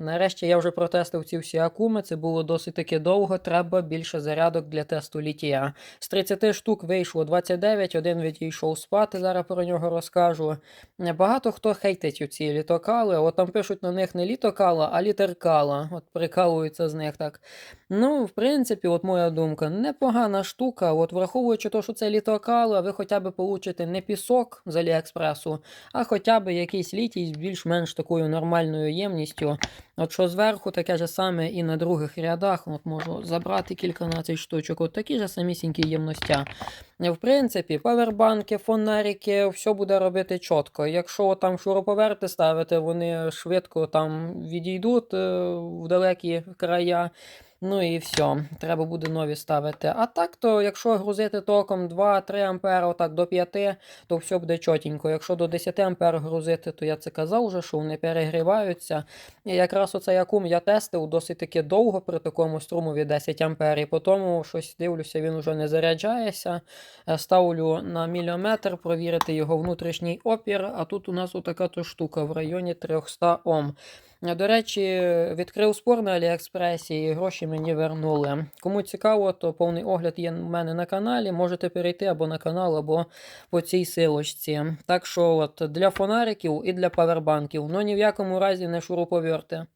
Нарешті я вже протестив ці всі акуми, це було досить таки довго, треба більше зарядок для тесту літія. З 30 штук вийшло 29, один відійшов спати, зараз про нього розкажу. Багато хто хейтить ці літокали, от там пишуть на них не літокала, а літеркала. От прикалуються з них так. Ну, в принципі, от моя думка, непогана штука. От враховуючи те, що це літокали, ви хоча б получите не пісок з Аліекспресу, а хоча б якийсь літій з більш-менш такою нормальною ємністю. От що зверху таке ж саме і на других рядах, от можу забрати кільканадцять штучок, от такі ж самісінькі ємностя. В принципі, павербанки, фонарики, все буде робити чітко. Якщо там шуруповерти ставити, вони швидко там відійдуть е, в далекі края. Ну і все, треба буде нові ставити. А так, то якщо грузити током 2-3 ампера, отак до 5, то все буде чотенько. Якщо до 10 ампер грузити, то я це казав вже, що вони перегріваються. І якраз оцей акум я тестив досить таки довго при такому струмові 10 ампер, і по тому щось дивлюся, він вже не заряджається. Е, Ставлю на міліметр провірити його внутрішній опір, а тут у нас отака то штука в районі 300 Ом. Е, До речі, відкрив спор на Аліекспресі і гроші мені вернули. Кому цікаво, то повний огляд є в мене на каналі. Можете перейти або на канал, або по цій силочці. Так що от для фонариків і для павербанків. Ну ні в якому разі не шуруповерти.